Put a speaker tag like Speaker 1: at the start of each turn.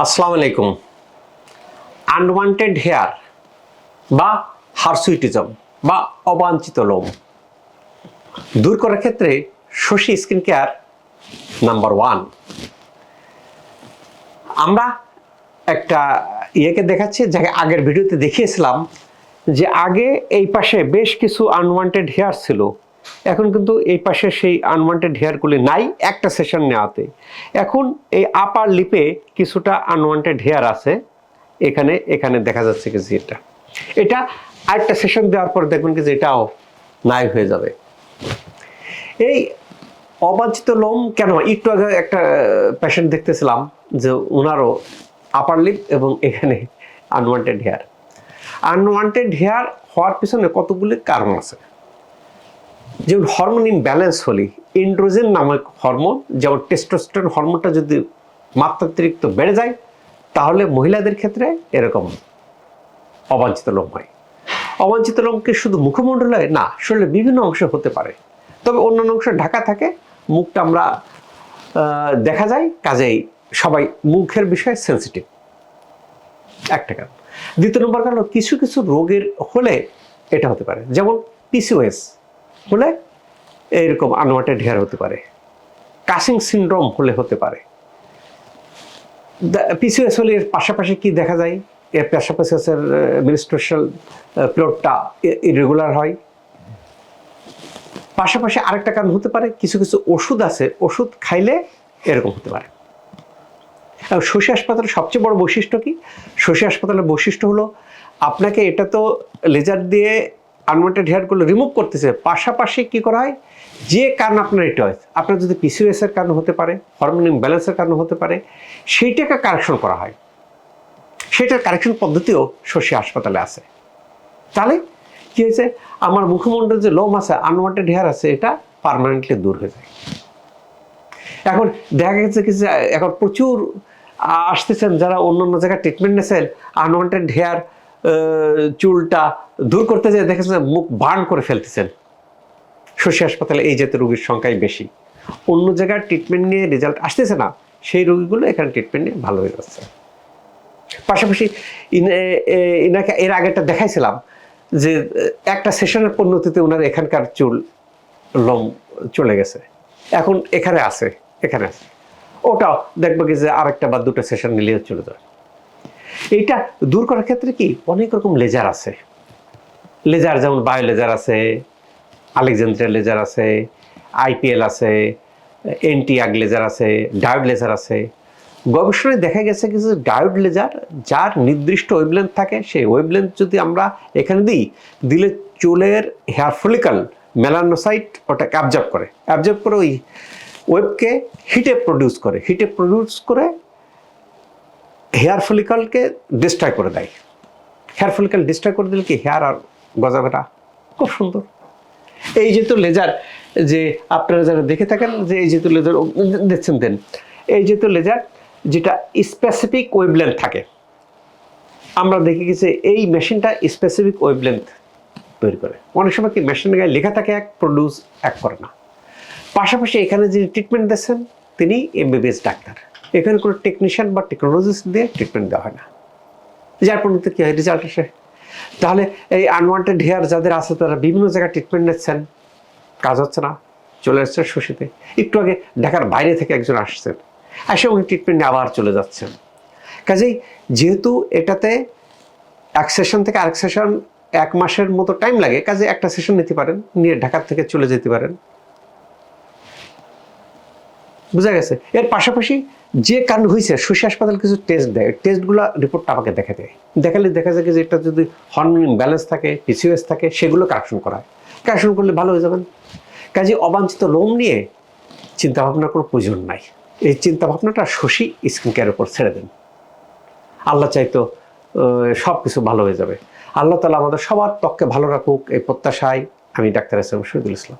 Speaker 1: আসসালামু আলাইকুম। Unwanted hair বা হারসুইটিজম বা অবাঞ্ছিত লোম। দূর করার ক্ষেত্রে Shashi skin care number one আমরা একটা ইয়েকে দেখাচ্ছি, যাকে আগের ভিডিওতে দেখিয়েছিলাম যে আগে এই পাশে বেশ কিছু আনওয়ান্টেড হেয়ার ছিল। এখন কিন্তু এই পাশে সেই আনওয়ান্টেড হেয়ারগুলি নাই একটা সেশন নেওয়াতে। এখন এই আপার লিপে কিছুটা আনওয়ান্টেড হেয়ার আছে। এখানে এখানে দেখা যাচ্ছে কিছু এটা। এটা আরেকটা সেশন দেওয়ার পর দেখবেন কি যে এটাও নাই হয়ে যাবে। এই অবাঞ্ছিত লোম কেন? একটু আগে একটা পেশেন্ট দেখতেছিলাম যে ওনারও আপার লিপ এবং এখানে আনওয়ান্টেড হেয়ার আনওয়ান্টেড হেয়ার হওয়ার পিছনে কতগুলি কারণ আছে? যেমন হরমোন ইমব্যালেন্স হলে ইন্ড্রোজেন নামক হরমোন যেমন টেস্টোস্টেরন হরমোনটা যদি মাত্রাতিরিক্ত বেড়ে যায়, তাহলে মহিলাদের ক্ষেত্রে এরকম অবাঞ্ছিত লোম হয়। অবাঞ্ছিত লোম কি শুধু মুখমণ্ডলে না, শরীরের বিভিন্ন অংশে হতে পারে। তবে অন্যান্য অংশ ঢাকা থাকে, মুখটা আমরা দেখা যায়, কাজেই সবাই মুখের বিষয়ে সেন্সিটিভ একটা কারণ দ্বিতীয় নম্বর কারণ কিছু কিছু রোগের হলে এটা হতে পারে, যেমন পিসিওএস হলে এইরকম আনওয়ান্টেড হেয়ার হতে পারে। কাসিং সিনড্রোম হলে হতে পারে। পিসিওএস হলে এর পাশাপাশি কি দেখা যায়? এর পাশাপাশি মিনিস্ট্রেশনাল প্লটটা ইরেগুলার হয়। পাশাপাশি আরেকটা কারণ হতে পারে, কিছু কিছু ওষুধ আছে, ওষুধ খাইলে এরকম হতে পারে। শশী হাসপাতালের সবচেয়ে বড় বৈশিষ্ট্য কি? শশী হাসপাতালের বৈশিষ্ট্য হলো, আপনাকে এটা তো লেজার দিয়ে আনওয়ান্টেড হেয়ারগুলো রিমুভ করতেছে, পাশাপাশি কি করা হয় যে কারণ আপনার এটা হয়, আপনার যদি পিসিওএস এর কারণ হতে পারে হরমোন ইমব্যালেন্সের কারণ হতে পারে, সেইটাকে কারেকশন করা হয়। সেটার কারেকশন পদ্ধতিও শশী হাসপাতালে আছে। তাহলে কি হয়েছে? আমার মুখমণ্ডল যে লোম আছে আনওয়ান্টেড হেয়ার আছে, এটা পার্মানেন্টলি দূর হয়ে যায়। এখন দেখা গেছে কি এখন প্রচুর আসতেছেন যারা অন্য অন্য জায়গায় ট্রিটমেন্ট নিয়েছেন আনওয়ান্টেড হেয়ার চুলটা দূর করতে যেয়ে দেখেছেন মুখ বার্ন করে ফেলতেছেন। শশী হাসপাতালে এই জাতীয় রোগীর সংখ্যাই বেশি। অন্য জায়গায় ট্রিটমেন্ট নিয়ে রেজাল্ট আসতেছে না, সেই রোগীগুলো এখানে ট্রিটমেন্ট নিয়ে ভালো হয়ে যাচ্ছে। পাশাপাশি ইন- এ- এ- ইনাকে এর আগেটা দেখাইছিলাম যে একটা সেশনের পরিণতিতে ওনার এখানকার চুল লোম চলে গেছে। এখন এখানে আছে এখানে আছে। ওটাও দেখব কি যে আরেকটা বা দুটো সেশন নিলেও চলে যাবে এইটা দূর করার ক্ষেত্রে কি? অনেক রকম লেজার আছে। লেজার যেমন বায়ো লেজার আছে আলেকজান্দ্রিয়া লেজার আছে আইপিএল আছে এনটি আগ লেজার আছে ডায়োড লেজার আছে। গবেষণায় দেখা গেছে কিছু ডায়োড লেজার যার নির্দিষ্ট ওয়েবলেন্থ থাকে, সেই ওয়েবলেন্থ যদি আমরা এখানে দিই, দিলে চুলের হেয়ার ফলিকাল মেলানোসাইট ওটাকে অ্যাবজর্ব করে। অ্যাবজর্ব করে ওই ওয়েবকে হিটে প্রডিউস করে। হিটে প্রডিউস করে হেয়ার ফলিকলকে ডিস্ট্রয় করে দেয়। হেয়ার ফলিকল ডিস্ট্রয় করে দিলে কি হেয়ার আর গজাবেটা? খুব সুন্দর। এই যেহেতু লেজার যে আপনারা যারা দেখে থাকেন যে এই যেহেতু লেজার দেখছেন দেন। এই যেহেতু লেজার যেটা স্পেসিফিক ওয়েবলেন্থ থাকে। আমরা দেখে গেছি এই মেশিনটা স্পেসিফিক ওয়েবলেন্থ তৈরি করে। অনেক সময় কি মেশিনের গায়ে লেখা থাকে, এক প্রডিউস এক করে না। পাশাপাশি এখানে যিনি ট্রিটমেন্ট দিচ্ছেন তিনি এমবিবিএস ডাক্তার। এখানে কোনো টেকনিশিয়ান বা টেকনোলজিস্ট দিয়ে ট্রিটমেন্ট দেওয়া হয় না। যার পরিণতি কী হয় রেজাল্ট আসে। তাহলে এই আনওয়ান্টেড হেয়ার যাদের আছে, তারা বিভিন্ন জায়গায় ট্রিটমেন্ট নিচ্ছেন। কাজ হচ্ছে না, চলে আসছে শশীতে। একটু আগে ঢাকার বাইরে থেকে একজন আসছেন। এসে উনি ট্রিটমেন্ট নিয়ে আবার চলে যাচ্ছেন। কাজেই যেহেতু এটাতে এক সেশন থেকে আরেক সেশন এক মাসের মতো টাইম লাগে, কাজে একটা সেশন নিতে পারেন, নিয়ে ঢাকার থেকে চলে যেতে পারেন। বোঝা গেছে? এর পাশাপাশি যে কারণ হয়েছে শশী হাসপাতাল কিছু টেস্ট দেয়। টেস্টগুলো রিপোর্টটা আমাকে দেখে দেয়। দেখালে দেখা যায় যে এটা যদি হরমোন ব্যালেন্স থাকে পিসিওএস থাকে, সেগুলো কারেকশন করা হয়। কারেকশন করলে ভালো হয়ে যাবেন। কাজে অবাঞ্ছিত লোম নিয়ে চিন্তাভাবনার কোনো প্রয়োজন নাই। এই চিন্তাভাবনাটা শশী স্কিন কেয়ারের উপর ছেড়ে দেন। আল্লাহ চাইতো সব কিছু ভালো হয়ে যাবে। আল্লাহ তালা আমাদের সবার ত্বককে ভালো রাখুক, এই প্রত্যাশায় আমি ডাক্তার এস শহীদুল ইসলাম।